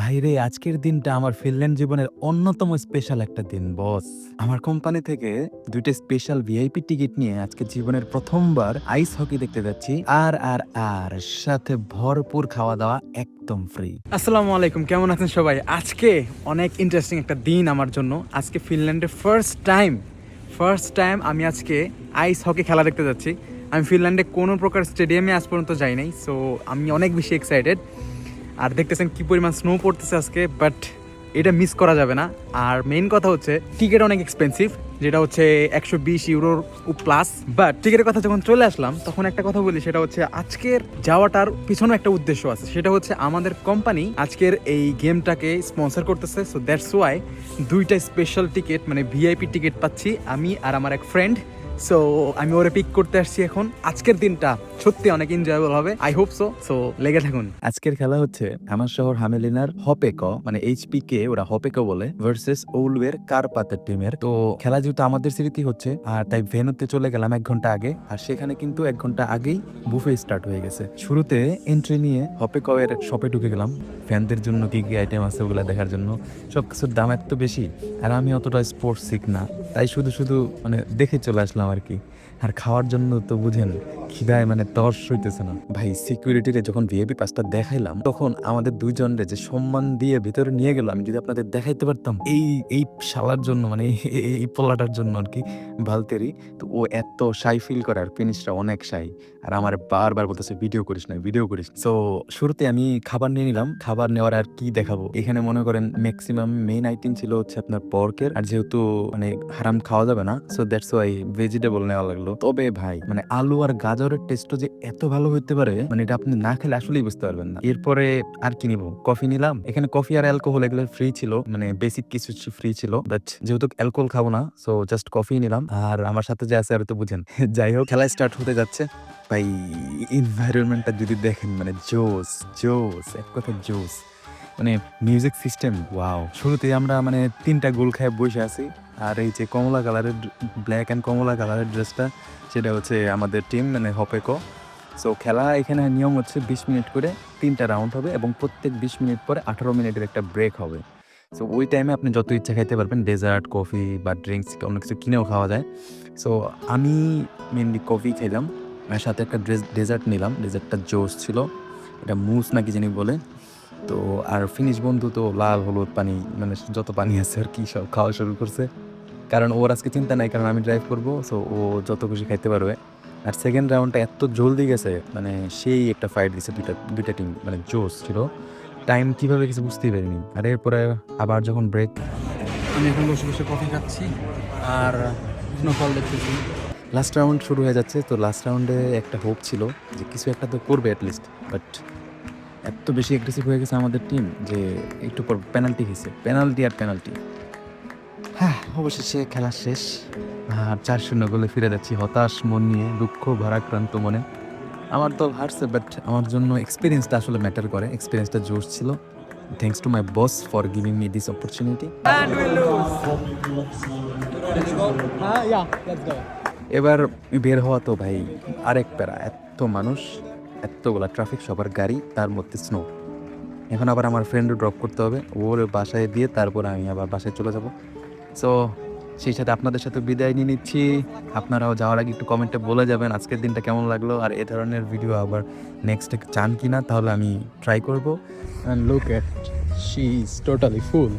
ভাইরে আজকের দিনটা আমার ফিনল্যান্ড জীবনের অন্যতম স্পেশাল একটা দিন বস আমার কোম্পানি থেকে দুইটা স্পেশাল ভিআইপি টিকিট নিয়ে আজকে জীবনের প্রথমবার আইস হকি দেখতে যাচ্ছি। আর আর আর, সাথে ভরপুর খাওয়া দাওয়া একদম ফ্রি আসসালামু আলাইকুম, কেমন আছেন সবাই? আজকে অনেক ইন্টারেস্টিং একটা দিন আমার জন্য। আজকে ফিনল্যান্ডে ফার্স্ট টাইম ফার্স্ট টাইম আমি আজকে আইস হকি খেলা দেখতে যাচ্ছি। আমি ফিনল্যান্ডে কোনো প্রকার স্টেডিয়ামে আজ পর্যন্ত যাই নাই সো আমি অনেক বেশি এক্সাইটেড আর দেখতেছেন কি পরিমাণ স্নো পড়তেছে আজকে বাট এটা মিস করা যাবে না। আর মেইন কথা হচ্ছে টিকিট অনেক এক্সপেন্সিভ যেটা হচ্ছে একশো বিশ ইউরোর প্লাস বাট টিকিটের কথা যখন চলে আসলাম, তখন একটা কথা বলি, সেটা হচ্ছে আজকের যাওয়াটার পিছনে একটা উদ্দেশ্য আছে। সেটা হচ্ছে আমাদের কোম্পানি আজকের এই গেমটাকে স্পন্সর করতেছে সো দ্যাটস ওয়াই দুইটা স্পেশাল টিকিট মানে ভিআইপি টিকিট পাচ্ছি আমি আর আমার এক ফ্রেন্ড সো আমি ওরে পিক করতে আসছি এখন। আজকের দিনটা সত্যি অনেক এনজয়েবল হবে। আই হোপ সো সো লেগে থাকুন। আজকের খেলা হচ্ছে আমার শহর হামেলিনার হপেক মানে এইচপি কে ওরা হপেক বলে ভার্সেস ওলওয়ের কারপাতের টিমের তো খেলা যেহেতু আমাদের স্মৃতি হচ্ছে, আর তাই ভেনুতে চলে গেলাম এক ঘণ্টা আগে, আর সেখানে কিন্তু এক ঘণ্টা আগেই বুফে স্টার্ট হয়ে গেছে। শুরুতে এন্ট্রি নিয়ে হপেক এর শপে ঢুকে গেলাম, ফ্যানদের জন্য কি কি আইটেম আছে ওগুলা দেখার জন্য। সব কিছুর দাম এত বেশি, আর আমি অতটা স্পোর্টস শিখ না। তাই শুধু শুধু মানে দেখে চলে আসলাম আর কি। আর খাওয়ার জন্য তো বুঝেন, খিদায় মানে তর্স হইতেছে না। ভাই সিকিউরিটিরে যখন ভিআইপি পাসটা দেখাইলাম, তখন আমাদের দুইজনরে যে সম্মান দিয়ে ভিতরে নিয়ে গেল, আমি যদি আপনাদের দেখাইতে পারতাম, এই এই শালার জন্য মানে এই- পোলাটার জন্য আর কি ভালতেরি তো ও এত সাই ফিল করে, আর ফিনিশটা অনেক সাই আর আমার বারবার বলতেছে ভিডিও করিস না ভিডিও করিস তো শুরুতে আমি খাবার নিয়ে নিলাম। খাবার নেওয়ার আর কি দেখাবো? এখানে মনে করেন ম্যাক্সিমাম মেইন আইটেম ছিল হচ্ছে আপনার পর্কের আর যেহেতু মানে হারাম খাওয়া যাবে না সো দ্যাটস ওয়াই ভেজিটেবল নেওয়া লাগল। তবে ভাই মানে আলু আর গাজরের টেস্টও যে এত ভালো হইতে পারে মানে এটা আপনি না খেলে আসলেই বুঝতে পারবেন না। এরপরে আর কি নিবো? কফি নিলাম। এখানে কফি আর অ্যালকোহল এগুলো ফ্রি ছিল মানে বেসিক কিছু ফ্রি ছিল। বাট যেহেতু অ্যালকোহল খাব না সো জাস্ট কফি নিলাম। আর আমার সাথে যে আছে আর তো বুঝেন। যাই হোক খেলা স্টার্ট হতে যাচ্ছে। ভাই এনভায়রনমেন্টটা যদি দেখেন মানে জোস জোস এক কথা জোস মানে মিউজিক সিস্টেম ওয়াও শুরুতেই আমরা মানে তিনটা গোল খায় বসে আছি। আর এই যে কমলা কালারের ব্ল্যাক অ্যান্ড কমলা কালারের ড্রেসটা সেটা হচ্ছে আমাদের টিম মানে হপেকো সো খেলা এখানে নিয়ম হচ্ছে বিশ মিনিট করে তিনটা রাউন্ড হবে এবং প্রত্যেক বিশ মিনিট পরে আঠারো মিনিটের একটা ব্রেক হবে। সো ওই টাইমে আপনি যত ইচ্ছা খাইতে পারবেন ডেজার্ট কফি বা ড্রিঙ্কস অন্য কিছু কিনেও খাওয়া যায়। সো আমি মেনলি কফি খেলাম, আর সাথে একটা ড্রেস ডেজার্ট নিলাম। ডেজার্টটা জোস ছিল, এটা মুস নাকি জানি বলে। তো আর ফিনিশ বন্ধু তো লাল হলুদ পানি মানে যত পানি আছে আর কি সব খাওয়া শুরু করছে। কারণ ওর আজকে চিন্তা নাই কারণ আমি ড্রাইভ করব সো ও যত খুশি খাইতে পারবে। আর সেকেন্ড রাউন্ডটা এত জলদি গেছে মানে সেই একটা ফাইট দিছে দুইটা দুইটা টিম মানে জোস ছিল। টাইম কীভাবে কিছু বুঝতেই পারিনি। আর এরপরে আবার যখন ব্রেক আমি এখন বসে বসে কফি খাচ্ছি আর স্নোফল দেখতেছি লাস্ট রাউন্ড শুরু হয়ে যাচ্ছে তো লাস্ট রাউন্ডে একটা হোপ ছিল যে কিছু একটা তো করবে অ্যাটলিস্ট বাট এত বেশি অ্যাগ্রেসিভ হয়ে গেছে আমাদের টিম যে একটু পর পেনাল্টি হয়েছে। পেনাল্টি আর পেনাল্টি হ্যাঁ অবশেষে খেলা শেষ। আর চার শূন্য গোলে ফিরে যাচ্ছি। হতাশ মন নিয়ে দুঃখ ভারাক্রান্ত মনে। আমার দল হারছে বাট আমার জন্য এক্সপিরিয়েন্সটা আসলে ম্যাটার করে। এক্সপিরিয়েন্সটা জোর ছিল। Thanks to my boss for giving me this opportunity. এবার বের হওয়া তো ভাই আরেক প্যারা এত মানুষ। এতগুলা ট্রাফিক সবার গাড়ি তার মধ্যে স্নো এখন আবার আমার ফ্রেন্ডও ড্রপ করতে হবে ওর বাসায় দিয়ে তারপর আমি আবার বাসায় চলে যাব। সো সেই সাথে আপনাদের সাথে বিদায় নিয়ে নিচ্ছি। আপনারাও যাওয়ার আগে একটু কমেন্টে বলে যাবেন আজকের দিনটা কেমন লাগল আর এ ধরনের ভিডিও আবার নেক্সট চান কি না তাহলে আমি ট্রাই করব। And look at, she is totally full.